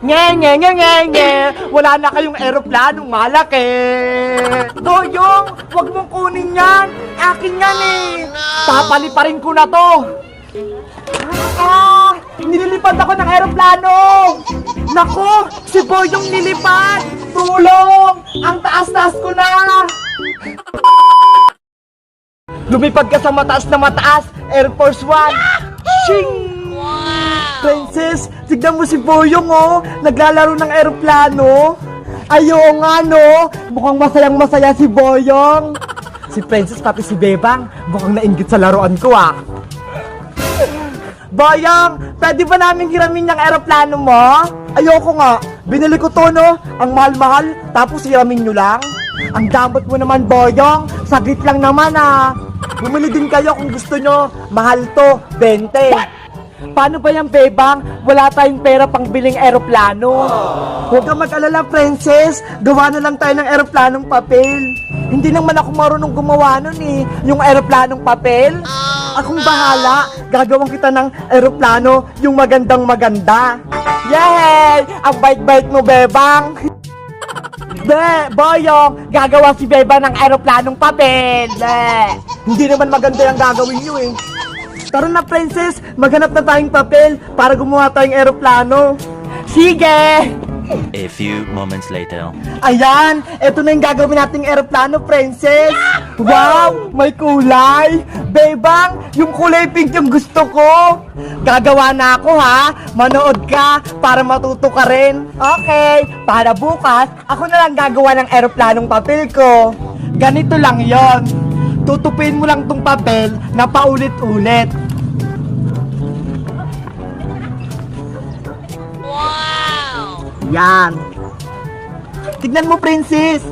Nge, nge, nge, nge, nge. Wala na kayong eroplanong malaki. Doyong, wag mong kunin yan. Akin yan eh. Papaliparin ko na to. Ah, nililipad ako ng eroplano. Nako, si Boyong nilipad. Tulong, ang taas-taas ko na. Lumipad ka sa mataas na mataas, Air Force One. Shing! Princess, tignan mo si Boyong oh, naglalaro ng eroplano. Ayo nga no, mukhang masayang masaya si Boyong. Si Princess pati si Bebang, mukhang nainggit sa laruan ko ah. Boyong, pwede ba namin hiramin yung eroplano mo? Ayoko nga, binili ko to no, ang mahal-mahal, tapos hiramin nyo lang. Ang damot mo naman, Boyong, saglit lang naman ah. Bumili din kayo kung gusto nyo, mahal to, 20. Paano ba yung bebang? Wala tayong pera pang biling eroplano. Huwag ka mag-alala, princess. Gawa na lang tayo ng eroplanong papel. Hindi naman ako marunong gumawa nun eh. Yung eroplanong papel. Akong bahala. Gagawin kita ng eroplano yung magandang maganda. Yay! Ang bait-bait mo, bebang. Be, boyong, gagawa si Beba ng eroplanong papel. Be. Hindi naman maganda yung gagawin nyo eh. Tara na, princess. Maghanap na tayong papel para gumawa tayong eroplano. Sige! A few moments later. Ayan! Ito na yung gagawin nating eroplano, princess! Wow! May kulay! Bebang! Yung kulay pink yung gusto ko! Gagawa na ako, ha? Manood ka para matuto ka rin. Okay, para bukas, ako na lang gagawa ng eroplanong papel ko. Ganito lang yon. Tutupin mo lang tong papel na paulit-ulit. Yan. Tignan mo, princess.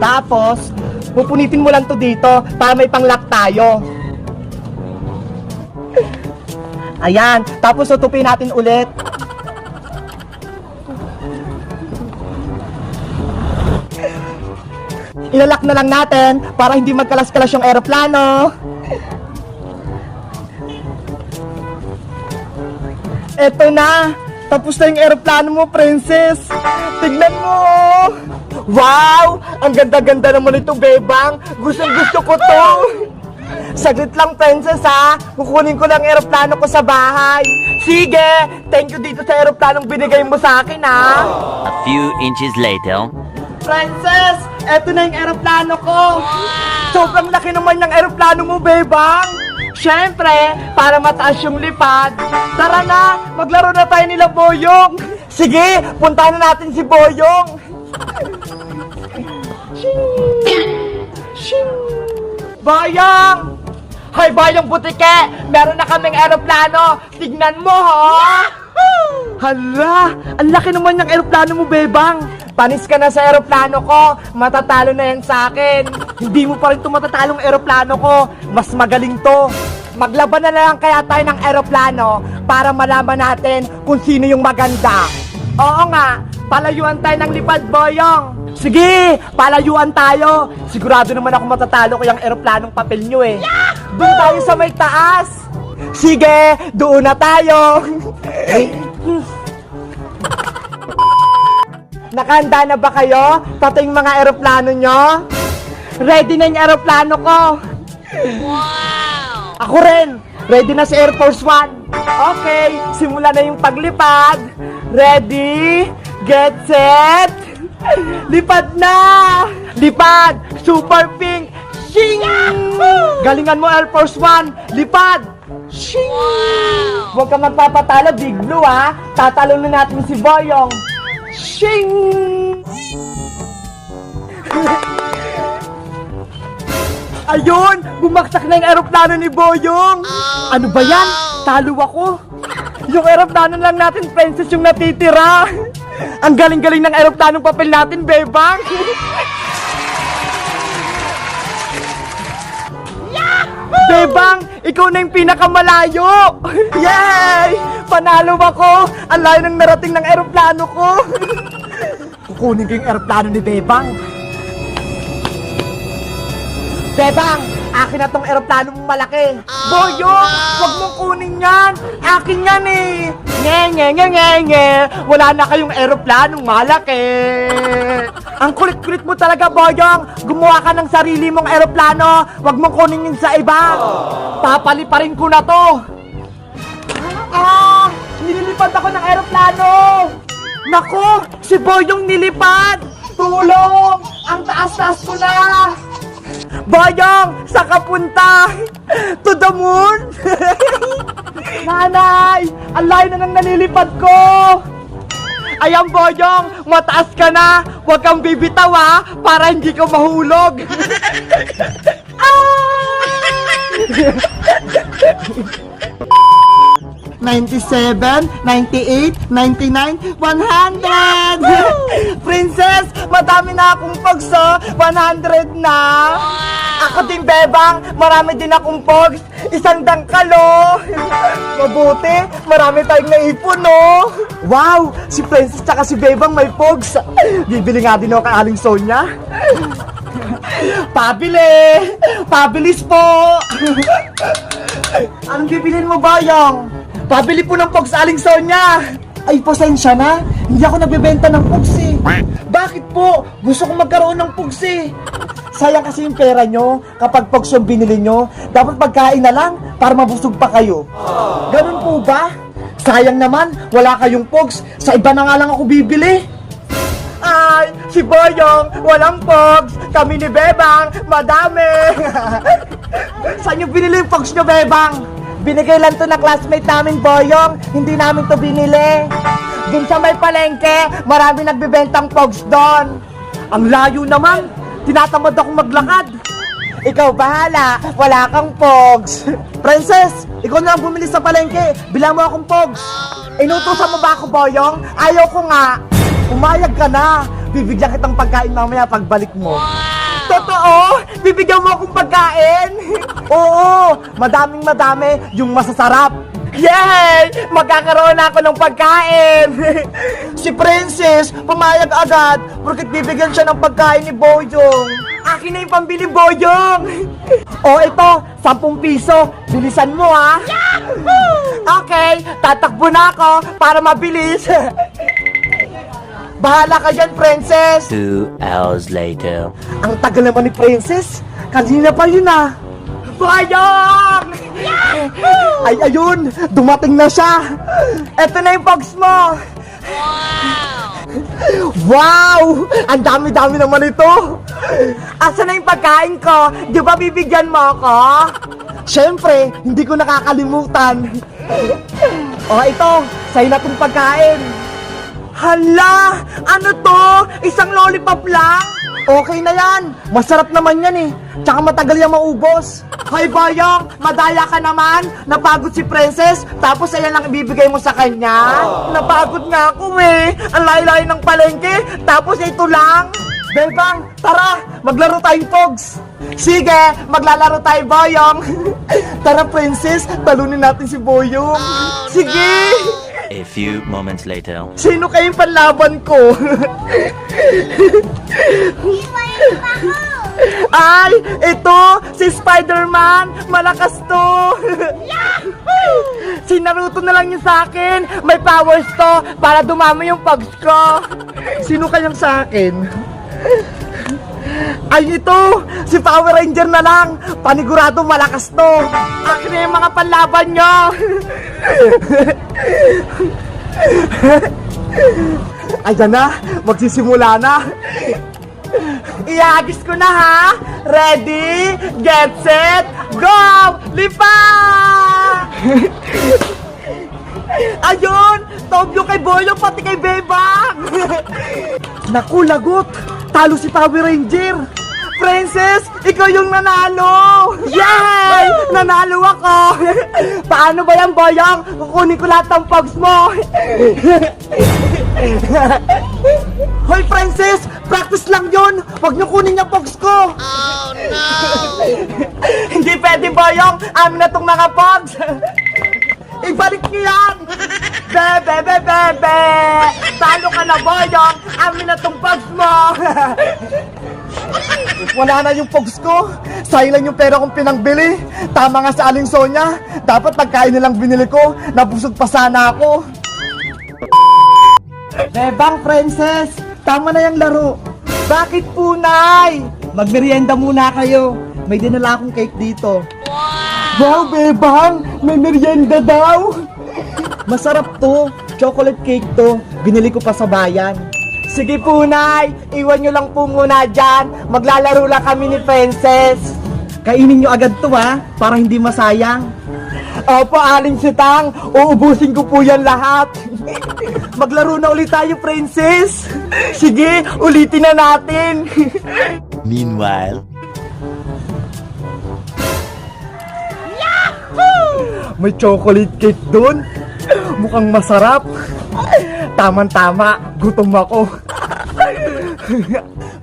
Tapos, pupunitin mo lang to dito para may panglock tayo. Ayan, tapos tutupin natin ulit. Ilalak na lang natin para hindi magkalas-kalas yung eroplano. Eto na! Tapos na yung eroplano mo, princess! Tignan mo! Wow! Ang ganda-ganda naman ito, bebang! Gustong gusto ko to! Saglit lang, princess, ha? Kukunin ko lang eroplano ko sa bahay. Sige! Thank you dito sa eroplanong binigay mo sa akin, ha? A few inches later. Princess! Eto na yung eroplano ko! Sobrang laki naman ng eroplano mo, bebang! Siyempre, para mataas yung lipad. Tara na, maglaro na tayo nila Boyong! Sige, puntahan na natin si Boyong! Bayang! Hoy, Bayang Butike! Meron na kaming eroplano! Tignan mo, ha! Hala! Ang laki naman ng eroplano mo, Bebang! Panis ka na sa eroplano ko! Matatalo na yan sa akin! Hindi mo pa rin ito matatalong eroplano ko! Mas magaling to! Maglaban na lang kaya tayo ng eroplano para malaman natin kung sino yung maganda. Oo nga, palayuan tayo ng lipad, Boyong! Sige, palayuan tayo! Sigurado naman ako matatalo ko yung eroplanong papel nyo eh. Doon tayo sa may taas! Sige, doon na tayo! Nakahanda na ba kayo? Pati yung mga eroplano nyo? Ready na yung eroplano ko! Wow! Ako rin! Ready na si Air Force One! Okay, simula na yung paglipad! Ready? Get set! Lipad na! Lipad! Super pink! Shing! Galingan mo Air Force One! Lipad! Shing! Huwag ka magpapatalo, Big Blue ha! Tatalo na natin si Boyong! Shing! Ayun! Bumaksak na yung aeroplano ni Boyong! ano ba yan? Talo ako! Yung aeroplano lang natin, princess, yung natitira! Ang galing-galing ng aeroplanong papel natin, Bebang! Bebang, ikaw na yung pinakamalayo! Yay! Panalo ako! Ang layo ng narating ng aeroplano ko! Kukunin ko yung aeroplano ni Bebang. Bebang, akin na tong eroplano mong malaki. Boyong, wag mong kunin yan. Akin yan eh. Nge, nge, nge, nge, nge. Wala na kayong eroplanong malaki. Ang kulit-kulit mo talaga, Boyong. Gumawa ka ng sarili mong eroplano. Wag mong kunin yun sa iba. Papaliparin ko na to. Ah! Nililipad ako ng eroplano! Nako! Si Boyong nilipad! Tulong! Ang taas-taas ko na! Boyong! Sa kapunta? To the moon? Nanay! Ang layo na nang nalilipad ko! Ayan, Boyong! Mataas ka na! Huwag kang bibitaw, ha! Para hindi ka mahulog! ah! 97, 98, 99, 100! Princess, madami na akong pagso, 100 na! Ako din, Bebang, marami din akong pogs, isang dangkalo! Mabuti, marami tayong naipon, no? Wow, si Princess tsaka si Bebang may pogs! Bibili nga din ako kay Aling Sonia. Pabili! Pabilis po! Anong bibilin mo, Bayang? Pabili po ng Pogs Aling Sonia! Ay, pasensya na. Hindi ako nagbebenta ng Pogs eh. Bakit po? Gusto kong magkaroon ng Pogs eh. Sayang kasi yung pera nyo kapag Pogs yung binili nyo. Dapat pagkain na lang para mabusog pa kayo. Ganun po ba? Sayang naman, wala kayong Pogs. Sa iba na nga lang ako bibili. Ay, si Boyong, walang pogs. Kami ni Bebang, madami. Saan yung binili yung pogs nyo, Bebang? Binigay lang to na classmate namin, Boyong. Hindi namin to binili. Dun sa may palengke, marami nagbibentang pogs doon. Ang layo naman. Tinatamad akong maglakad. Ikaw bahala, wala kang pogs. Princess, ikaw na lang bumili sa palengke. Bilang mo akong pogs. Inutusan mo ba ako, Boyong? Ayaw ko nga. Umayag ka na. Bibigyan kitang pagkain mamaya pagbalik mo. Totoo? Bibigyan mo akong pagkain? Oo, madaming madami yung masasarap. Yay! Magkakaroon na ako ng pagkain! si Princess, pumayag agad porque bibigyan siya ng pagkain ni Boyong. Akin na yung pambili, Boyong! o ito, 10 piso. Bilisan mo, ha? Okay, tatakbo na ako para mabilis. Bahala ka dyan, Princess! Two hours later. Ang tagal naman ni Princess. Kanina pa yun ah. Bayang! Ay, ayun! Dumating na siya! Eto na yung box mo! Wow! Ang dami-dami naman ito! Asa na yung pagkain ko? Di ba bibigyan mo ako? Siyempre, hindi ko nakakalimutan. O ito, sa'yo na itong pagkain. Hala! Ano to? Isang lollipop lang? Okay na yan. Masarap naman yan eh. Tsaka matagal yan maubos. Hay Bayang, madaya ka naman. Napagod si Princess, tapos ayan lang ibibigay mo sa kanya. Napagod nga ako eh. Ang layo-layo ng palengke, tapos ito lang. Bebang, tara, maglaro tayong pogs. Sige, maglalaro tayo, Boyong. tara, Princess, talunin natin si Boyong. Sige. A few moments later. Sino kayong panlaban ko? Ay, ito, si Spider-Man. Malakas to. si Naruto na lang yung sa akin. May powers to para dumami yung pugs ko. Sino kayang sa akin? Ay, ito! Si Power Ranger na lang! Panigurado malakas to! Akin na yung mga panlaban nyo! Ayan na! Magsisimula na! Iagis ko na ha! Ready, get set, go! Lipa! Ayun! Tobyo kay Boyong pati kay Bebang! Naku, lagot! Talo si Power Ranger! Princess, ikaw yung nanalo! Yay! Nanalo ako! Paano ba yan, Boyong? Kukunin ko lahat ng pogs mo! Hoy, Princess! Practice lang yon. Huwag niyo kunin yung pogs ko! Oh, no! Hindi pwede, Boyong! Amin na tong mga pogs! Ibalik niyo yan! Bebe, bebe, bebe! Talo ka na, Boyong! Amin na tong pogs mo! Wala na yung pogs ko. Sayang lang yung pera kong pinangbili. Tama nga sa Aling Sonya. Dapat pagkain nilang binili ko, nabusog pa sana ako. Bebang Princess, tama na yung laro. Bakit po, Nay? Magmerienda muna kayo. May dinala akong cake dito. Wow, Bebang! May merienda daw! Masarap to. Chocolate cake to. Binili ko pa sa bayan. Sige po, Nay. Iwan nyo lang po muna dyan. Maglalaro lang kami ni Princess. Kainin nyo agad to, ha? Para hindi masayang. Opo, Aling Sitang. Uubusin ko po yan lahat. Maglaro na ulit tayo, Princess. Sige, ulitin na natin. Meanwhile, May chocolate cake doon. Mukhang masarap. Taman-tama, gutom ako.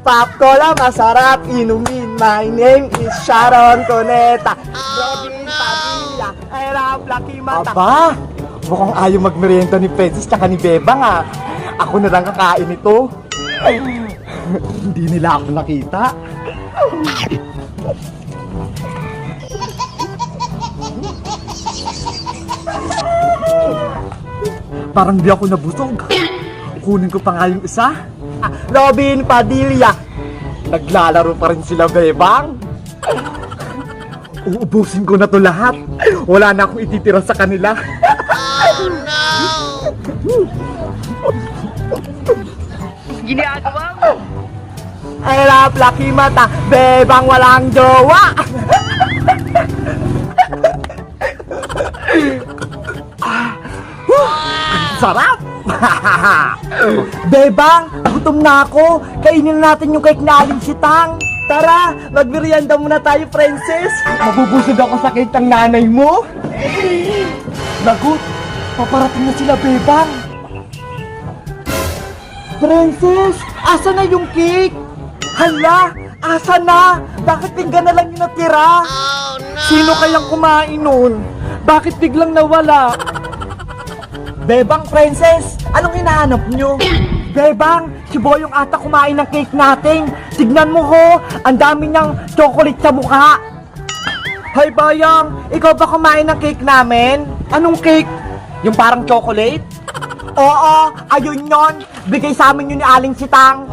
Pop Cola, masarap inumin. My name is Sharon Coneta. Robin Padilla, Erap Lucky Mata. Aba, mukhang ayaw magmerienda ni Princess tsaka ni Bebang ah. Ako na lang kakain ito. Hindi nila ako nakita. Parang di ako nabusog. Kunin ko pa nga yung isa. Ah, Robin Padilla. Naglalaro pa rin sila, Bebang. Uubusin ko na to lahat. Wala na akong ititira sa kanila. Ginagawa mo? I love Lucky Mata. Bebang walang jowa. Sarap! Bebang, gutom na ako. Kainin natin yung cake na aling sitang. Tara, magmerienda muna tayo, princess. Mabubusog ako sa cake ng nanay mo. Lagot, paparating na sila, Bebang. Princess, asa na yung cake? Hala, asa na? Bakit pinggan na lang yung natira? Sino kayang kumain nun? Bakit biglang nawala? Bebang Princess, anong hinahanap nyo? Bebang, si Boyong ata kumain ng cake natin. Tignan mo ho, ang dami niyang chocolate sa mukha. Hoy Boyong, ikaw ba kumain ng cake namin? Anong cake? Yung parang chocolate? Oo, ayun yon. Bigay sa amin yun ni Aling Sitang.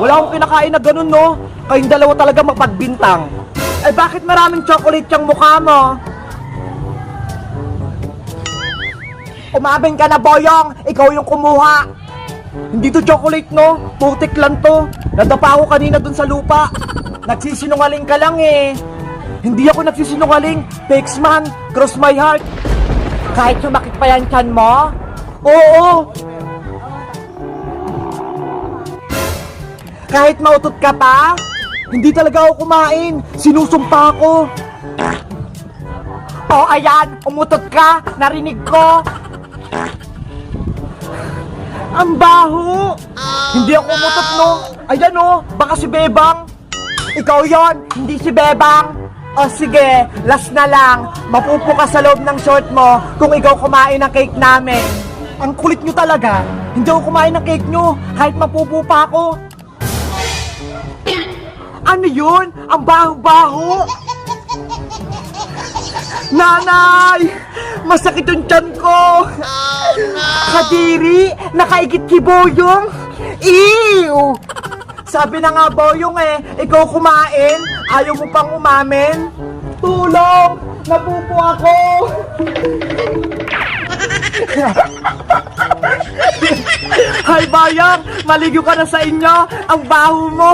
Wala akong kinakain na ganun, no? Kayong dalawa talaga mapagbintang. Eh bakit maraming chocolate yung mukha mo? Umamin ka na, Boyong! Ikaw yung kumuha! Hindi to chocolate, no? Putik lang to. Nadapa ako kanina dun sa lupa. Nagsisinungaling ka lang eh. Hindi ako nagsisinungaling. Takes man, cross my heart. Kahit sumakit pa yan tiyan mo? Oo! Kahit mautot ka pa? Hindi talaga ako kumain. Sinusumpa ko. Oh, ayan! Umutot ka! Narinig ko! Ang baho! hindi ako umutot, no? Ayan, oh! Baka si Bebang! Ikaw yon, hindi si Bebang! O sige, last na lang. Mapupo ka sa loob ng short mo kung ikaw kumain ng cake namin. Ang kulit nyo talaga. Hindi ako kumain ng cake nyo kahit mapupo pa ako. Ano yun? Ang baho-baho! Nanay! Masakit yung tiyan ko! Kadiri! Nakaigit ki Boyong! Ew! Sabi na nga Boyong eh, ikaw kumain, ayaw mo pang umamin? Tulong! Napupo ako! Hay Bayang! Maligo ka na sa inyo! Ang baho mo!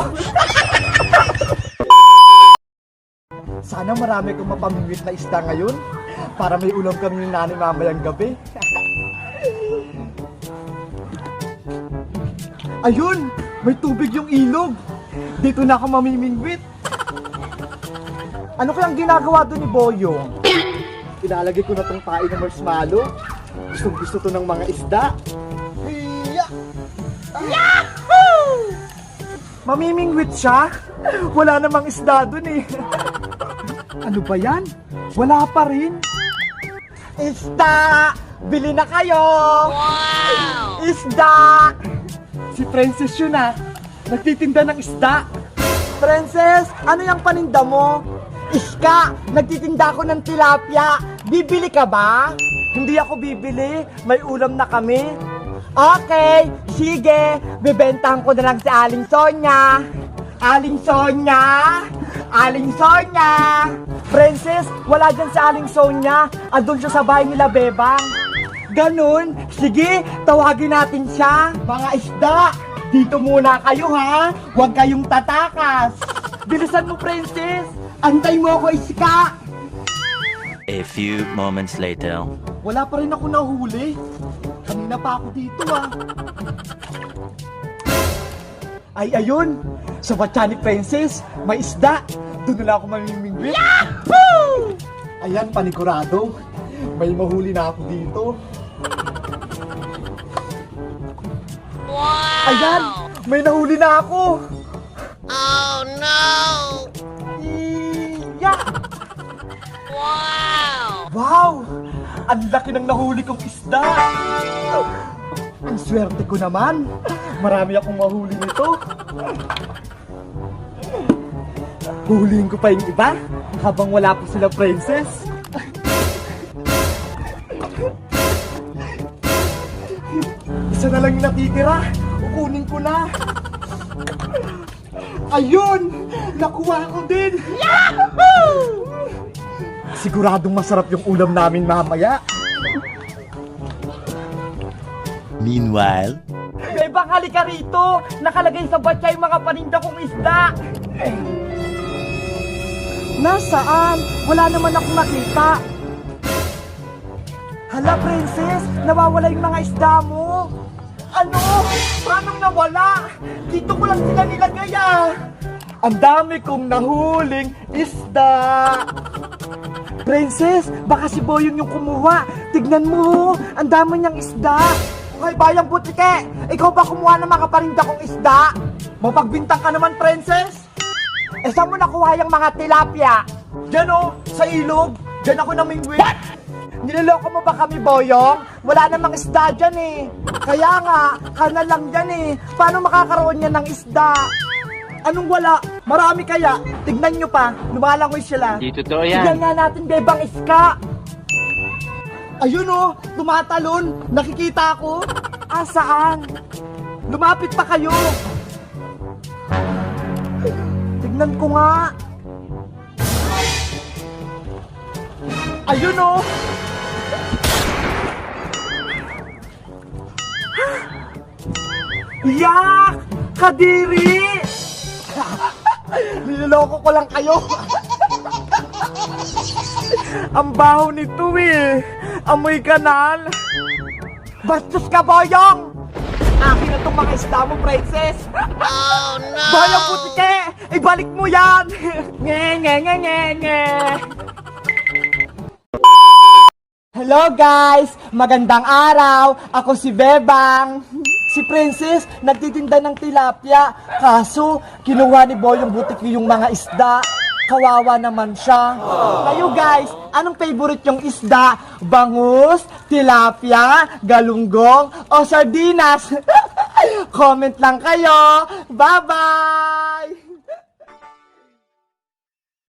Sana marami kong mapamingwit na isda ngayon para may ulam kami ng nanay mamayang gabi. Ayun! May tubig yung ilog! Dito na ako mamimingwit! Ano kayang ginagawa doon ni Boyong? Ilalagay ko na tong pain ng marshmallow. Gustong gusto to ng mga isda. Hiya! Yahoo! Mamimingwit siya? Wala namang isda doon eh. Ano ba yan? Wala pa rin. Isda! Bili na kayo! Isda! Si Princess yun ah. Nagtitinda ng isda. Princess, ano yung paninda mo? Iska, nagtitinda ako ng tilapia. Bibili ka ba? Hindi ako bibili. May ulam na kami. Okay, sige. Bibentahan ko na lang si Aling Sonya. Aling Sonya! Aling Sonya! Princess, wala dyan si Aling Sonya. Andun siya sa bahay nila, Bebang. Ganun? Sige, tawagin natin siya. Mga isda, dito muna kayo ha. Huwag kayong tatakas. Bilisan mo, Princess. Antay mo ako, Iska. A few moments later. Wala pa rin ako nahuli. Kanina pa ako dito ah. Ay, ayun! Sa batya ni Princess, may isda! Doon na lang ako mamimingwit. Yahoo! Ayan, panigurado. May mahuli na ako dito. Wow! Ayan! May nahuli na ako! Oh, no! Iya! Wow! Ang laki ng nahuli kong isda! Ang swerte ko naman! Marami akong mahuli nito! Huhulihin ko pa yung iba habang wala pa sila princess. Isa na lang yung natitira. Kukunin ko na. Ayun! Nakuha ko din! Yahoo! Siguradong masarap yung ulam namin mamaya. Meanwhile, Bebang, halika rito! Nakalagay sa batya yung mga paninda kong isda! Nasaan? Wala naman akong nakita. Hala, princess! Nawawala yung mga isda mo! Ano? Paano nawala? Dito ko lang sila nilagay ah! Ang dami kong nahuling isda! Princess, baka si Boyong yung kumuha. Tignan mo, ang dami niyang isda. Hoy, bayang butike! Ikaw ba kumuha ng mga parinda kong isda? Mapagbintang ka naman, princess! Eh, saan mo nakuha yung mga tilapia? Diyan o, sa ilog. Diyan ako namingwit. What? Niloloko mo ba kami, Boyong? Wala namang isda dyan eh. Kaya nga, kana lang dyan eh. Paano makakaroon niya ng isda? Anong wala? Marami kaya? Tignan nyo pa, lumalangoy sila. Di totoo yan. Tignan nga natin, bebang iska. Ayun oh, tumatalon. Nakikita ko. Ah, saan? Lumapit pa kayo. Tignan ko nga. Ayun oh. Yak! Kadiri! Niloloko ko lang kayo. Ang baho nito eh. Amoy kanal. Bastos ka, Boyong! Akin na itong mga isda mo, princess. Oh, no! Boyong putike! Ibalik mo yan! nge, nge, nge, nge, nge. Hello guys! Magandang araw! Ako si Bebang! Si Princess, nagtitinda ng tilapia. Kaso, kinuha ni Boy yung butiki yung mga isda. Kawawa naman siya. Kayo guys, anong favorite yung isda? Bangus, tilapia, galunggong, o sardinas? Comment lang kayo. Bye-bye!